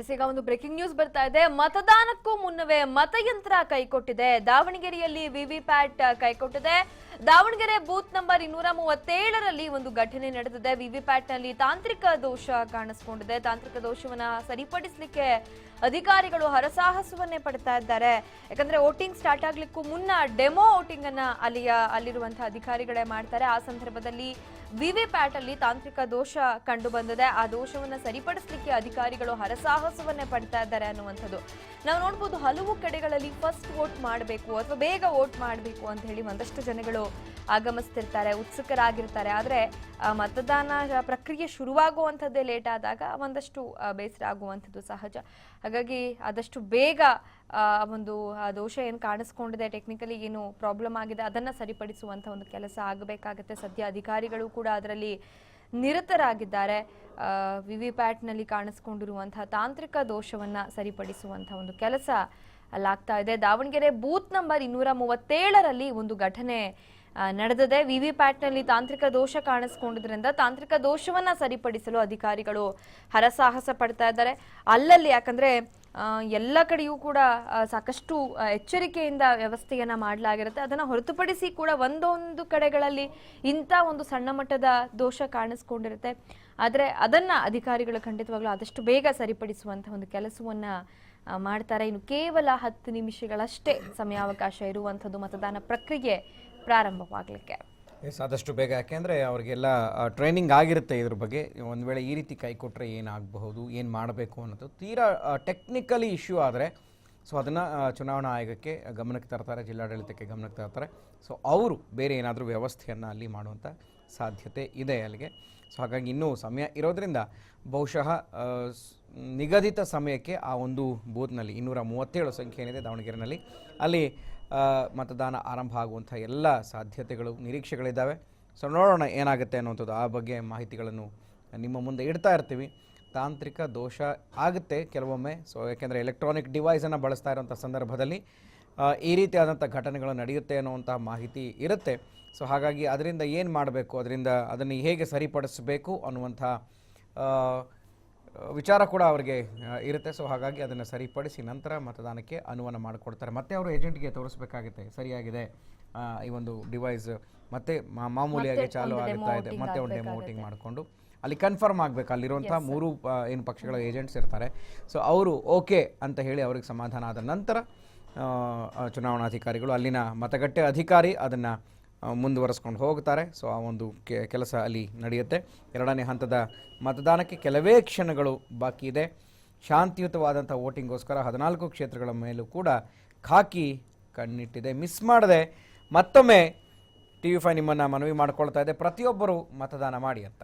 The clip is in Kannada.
ಎಸ್, ಈಗ ಒಂದು ಬ್ರೇಕಿಂಗ್ ನ್ಯೂಸ್ ಬರ್ತಾ ಇದೆ. ಮತದಾನಕ್ಕೂ ಮುನ್ನವೇ ಮತಯಂತ್ರ ಕೈಕೊಟ್ಟಿದೆ. ದಾವಣಗೆರೆಯಲ್ಲಿ ವಿವಿಪ್ಯಾಟ್ ಕೈಕೊಟ್ಟಿದೆ. ದಾವಣಗೆರೆ ಬೂತ್ ನಂಬರ್ ಇನ್ನೂರ ಮೂವತ್ತೇಳರಲ್ಲಿ ಒಂದು ಘಟನೆ ನಡೆದಿದೆ. ವಿವಿಪ್ಯಾಟ್ನಲ್ಲಿ ತಾಂತ್ರಿಕ ದೋಷ ಕಾಣಿಸ್ಕೊಂಡಿದೆ. ತಾಂತ್ರಿಕ ದೋಷವನ್ನ ಸರಿಪಡಿಸಲಿಕ್ಕೆ ಅಧಿಕಾರಿಗಳು ಹರಸಾಹಸವನ್ನೇ ಪಡ್ತಾ ಇದ್ದಾರೆ. ಯಾಕಂದ್ರೆ ವೋಟಿಂಗ್ ಸ್ಟಾರ್ಟ್ ಆಗ್ಲಿಕ್ಕೂ ಮುನ್ನ ಡೆಮೋ ವೋಟಿಂಗ್ ಅನ್ನ ಅಲ್ಲಿಯ ಅಲ್ಲಿರುವಂತಹ ಅಧಿಕಾರಿಗಳೇ ಮಾಡ್ತಾರೆ. ಆ ಸಂದರ್ಭದಲ್ಲಿ ವಿವಿಪ್ಯಾಟ್ ಅಲ್ಲಿ ತಾಂತ್ರಿಕ ದೋಷ ಕಂಡು ಬಂದಿದೆ ಆ ದೋಷವನ್ನ ಸರಿಪಡಿಸಲಿಕ್ಕೆ ಅಧಿಕಾರಿಗಳು ಹರಸಾಹಸವನ್ನೇ ಪಡ್ತಾ ಇದ್ದಾರೆ ಅನ್ನುವಂಥದ್ದು. ನಾವು ನೋಡ್ಬೋದು ಹಲವು ಕಡೆಗಳಲ್ಲಿ ಫಸ್ಟ್ ವೋಟ್ ಮಾಡಬೇಕು ಅಥವಾ ಬೇಗ ವೋಟ್ ಮಾಡಬೇಕು ಅಂತ ಹೇಳಿ ಒಂದಷ್ಟು ಜನಗಳು ಆಗಮಿಸ್ತಿರ್ತಾರೆ, ಉತ್ಸುಕರಾಗಿರ್ತಾರೆ. ಆದರೆ ಮತದಾನ ಪ್ರಕ್ರಿಯೆ ಶುರುವಾಗುವಂಥದ್ದೇ ಲೇಟ್ ಆದಾಗ ಒಂದಷ್ಟು ಬೇಸರ ಆಗುವಂಥದ್ದು ಸಹಜ. ಹಾಗಾಗಿ ಆದಷ್ಟು ಬೇಗ ಒಂದು, ಆ, ದೋಷ ಏನು ಕಾಣಿಸ್ಕೊಂಡಿದೆ ಟೆಕ್ನಿಕಲಿ ಏನು ಪ್ರಾಬ್ಲಮ್ ಆಗಿದೆ, ಅದನ್ನು ಸರಿಪಡಿಸುವಂಥ ಒಂದು ಕೆಲಸ ಆಗಬೇಕಾಗತ್ತೆ. ಸದ್ಯ ಅಧಿಕಾರಿಗಳು ಕೂಡ ಅದರಲ್ಲಿ ನಿರತರಾಗಿದ್ದಾರೆ. ವಿ ವಿ ಪ್ಯಾಟ್ನಲ್ಲಿ ಕಾಣಿಸ್ಕೊಂಡಿರುವಂತಹ ತಾಂತ್ರಿಕ ದೋಷವನ್ನು ಸರಿಪಡಿಸುವಂಥ ಒಂದು ಕೆಲಸ ಅಲ್ಲಾಗ್ತಾ ಇದೆ. ದಾವಣಗೆರೆ ಬೂತ್ ನಂಬರ್ ಇನ್ನೂರ ಮೂವತ್ತೇಳರಲ್ಲಿ ಒಂದು ಘಟನೆ ನಡೆದಿದೆ. ವಿವಿ ಪ್ಯಾಟ್ನಲ್ಲಿ ತಾಂತ್ರಿಕ ದೋಷ ಕಾಣಿಸ್ಕೊಂಡಿದ್ರಿಂದ ತಾಂತ್ರಿಕ ದೋಷವನ್ನ ಸರಿಪಡಿಸಲು ಅಧಿಕಾರಿಗಳು ಹರಸಾಹಸ ಪಡ್ತಾ ಇದ್ದಾರೆ. ಅಲ್ಲಲ್ಲಿ ಯಾಕಂದ್ರೆ ಎಲ್ಲ ಕಡೆಯೂ ಕೂಡ ಸಾಕಷ್ಟು ಎಚ್ಚರಿಕೆಯಿಂದ ವ್ಯವಸ್ಥೆಯನ್ನ ಮಾಡಲಾಗಿರುತ್ತೆ. ಅದನ್ನ ಹೊರತುಪಡಿಸಿ ಕೂಡ ಒಂದೊಂದು ಕಡೆಗಳಲ್ಲಿ ಇಂಥ ಒಂದು ಸಣ್ಣ ಮಟ್ಟದ ದೋಷ ಕಾಣಿಸ್ಕೊಂಡಿರುತ್ತೆ. ಆದರೆ ಅದನ್ನ ಅಧಿಕಾರಿಗಳು ಖಂಡಿತವಾಗ್ಲೂ ಆದಷ್ಟು ಬೇಗ ಸರಿಪಡಿಸುವಂತಹ ಒಂದು ಕೆಲಸವನ್ನ ಮಾಡ್ತಾರೆ. ಇನ್ನು ಕೇವಲ ಹತ್ತು ನಿಮಿಷಗಳಷ್ಟೇ ಸಮಯಾವಕಾಶ ಇರುವಂಥದ್ದು ಮತದಾನ ಪ್ರಕ್ರಿಯೆ ಪ್ರಾರಂಭವಾಗಲಿಕ್ಕೆ. ಸಾದಷ್ಟು ಬೇಗ. ಯಾಕೆಂದರೆ ಅವರಿಗೆಲ್ಲ ಟ್ರೈನಿಂಗ್ ಆಗಿರುತ್ತೆ ಇದ್ರ ಬಗ್ಗೆ. ಒಂದು ವೇಳೆ ಈ ರೀತಿ ಕೈ ಕೊಟ್ಟರೆ ಏನಾಗಬಹುದು, ಏನು ಮಾಡಬೇಕು ಅನ್ನೋದು ತೀರಾ ಟೆಕ್ನಿಕಲಿ ಇಶ್ಯೂ ಆದರೆ, ಸೊ ಅದನ್ನು ಚುನಾವಣಾ ಆಯೋಗಕ್ಕೆ ಗಮನಕ್ಕೆ ತರ್ತಾರೆ, ಜಿಲ್ಲಾಡಳಿತಕ್ಕೆ ಗಮನಕ್ಕೆ ತರ್ತಾರೆ. ಸೊ ಅವರು ಬೇರೆ ಏನಾದರೂ ವ್ಯವಸ್ಥೆಯನ್ನು ಅಲ್ಲಿ ಮಾಡುವಂಥ ಸಾಧ್ಯತೆ ಇದೆ ಅಲ್ಲಿಗೆ. ಸೊ ಹಾಗಾಗಿ ಇನ್ನೂ ಸಮಯ ಇರೋದ್ರಿಂದ ಬಹುಶಃ ನಿಗದಿತ ಸಮಯಕ್ಕೆ ಆ ಒಂದು ಬೂತ್ನಲ್ಲಿ ಇನ್ನೂರ ಮೂವತ್ತೇಳು ಸಂಖ್ಯೆ ಏನಿದೆ ದಾವಣಗೆರೆನಲ್ಲಿ. ಅಲ್ಲಿ ಮತದಾನ ಆರಂಭ ಆಗುವಂಥ ಎಲ್ಲ ಸಾಧ್ಯತೆಗಳು, ನಿರೀಕ್ಷೆಗಳಿದ್ದಾವೆ. ಸೊ ನೋಡೋಣ ಏನಾಗುತ್ತೆ ಅನ್ನುವಂಥದ್ದು, ಆ ಬಗ್ಗೆ ಮಾಹಿತಿಗಳನ್ನು ನಿಮ್ಮ ಮುಂದೆ ಇಡ್ತಾ ಇರ್ತೀವಿ. ತಾಂತ್ರಿಕ ದೋಷ ಆಗುತ್ತೆ ಕೆಲವೊಮ್ಮೆ. ಸೊ ಯಾಕೆಂದರೆ ಎಲೆಕ್ಟ್ರಾನಿಕ್ ಡಿವೈಸನ್ನು ಬಳಸ್ತಾ ಇರೋಂಥ ಸಂದರ್ಭದಲ್ಲಿ ಈ ರೀತಿಯಾದಂಥ ಘಟನೆಗಳು ನಡೆಯುತ್ತೆ ಅನ್ನುವಂಥ ಮಾಹಿತಿ ಇರುತ್ತೆ. ಸೊ ಹಾಗಾಗಿ ಅದರಿಂದ ಏನು ಮಾಡಬೇಕು? ಅದರಿಂದ ಅದನ್ನು ಹೇಗೆ ಸರಿಪಡಿಸಬೇಕು ಅನ್ನುವಂಥ ವಿಚಾರ ಕೂಡ ಅವರಿಗೆ ಇರುತ್ತೆ. ಸೊ ಹಾಗಾಗಿ ಅದನ್ನು ಸರಿಪಡಿಸಿ ನಂತರ ಮತದಾನಕ್ಕೆ ಅನುವನ ಮಾಡಿಕೊಡ್ತಾರೆ. ಮತ್ತೆ ಅವರು ಏಜೆಂಟ್ಗೆ ತೋರಿಸ್ಬೇಕಾಗುತ್ತೆ. ಸರಿಯಾಗಿದೆ ಈ ಒಂದು ಡಿವೈಸ್. ಮತ್ತೆ ಮಾ- ಮಾಮೂಲಿಯಾಗಿ ಚಾಲು ಆಗುತ್ತಾ ಇದೆ. ಮತ್ತೆ ಒಂದು ಡೆಮೋ. ವೋಟಿಂಗ್ ಮಾಡಿಕೊಂಡು ಅಲ್ಲಿ ಕನ್ಫರ್ಮ್ ಆಗಬೇಕು. ಅಲ್ಲಿರುವಂಥ ಮೂರು ಏನು ಪಕ್ಷಗಳ ಏಜೆಂಟ್ಸ್ ಇರ್ತಾರೆ. ಸೊ ಅವರು ಓಕೆ ಅಂತ ಹೇಳಿ ಅವ್ರಿಗೆ ಸಮಾಧಾನ ಆದ ನಂತರ ಚುನಾವಣಾಧಿಕಾರಿಗಳು ಅಲ್ಲಿನ ಮತಗಟ್ಟೆ ಅಧಿಕಾರಿ ಅದನ್ನು ಮುಂದುವರಿಸ್ಕೊಂಡು ಹೋಗ್ತಾರೆ. ಸೊ ಆ ಒಂದು ಕೆಲಸ ಅಲ್ಲಿ ನಡೆಯುತ್ತೆ. ಎರಡನೇ ಹಂತದ ಮತದಾನಕ್ಕೆ ಕೆಲವೇ ಕ್ಷಣಗಳು ಬಾಕಿ ಇದೆ. ಶಾಂತಿಯುತವಾದಂಥ ವೋಟಿಂಗ್ಗೋಸ್ಕರ ಹದಿನಾಲ್ಕು ಕ್ಷೇತ್ರಗಳ ಮೇಲೂ ಕೂಡ ಖಾಕಿ ಕಣ್ಣಿಟ್ಟಿದೆ. ಮಿಸ್ ಮಾಡದೆ ಮತ್ತೊಮ್ಮೆ ಟಿ ವಿ ಫೈ ನಿಮ್ಮನ್ನು ಮನವಿ ಮಾಡ್ಕೊಳ್ತಾ ಇದೆ. ಪ್ರತಿಯೊಬ್ಬರು ಮತದಾನ ಮಾಡಿ ಅಂತ.